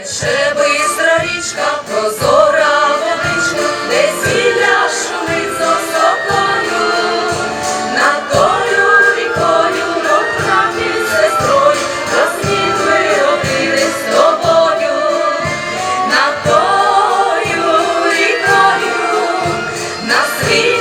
Ще бистра річка, прозора водичка, де зілля шумить з осокою, над тою рікою, навправді сестрою, розміт ми робили з тобою, над тою рікою, на світ.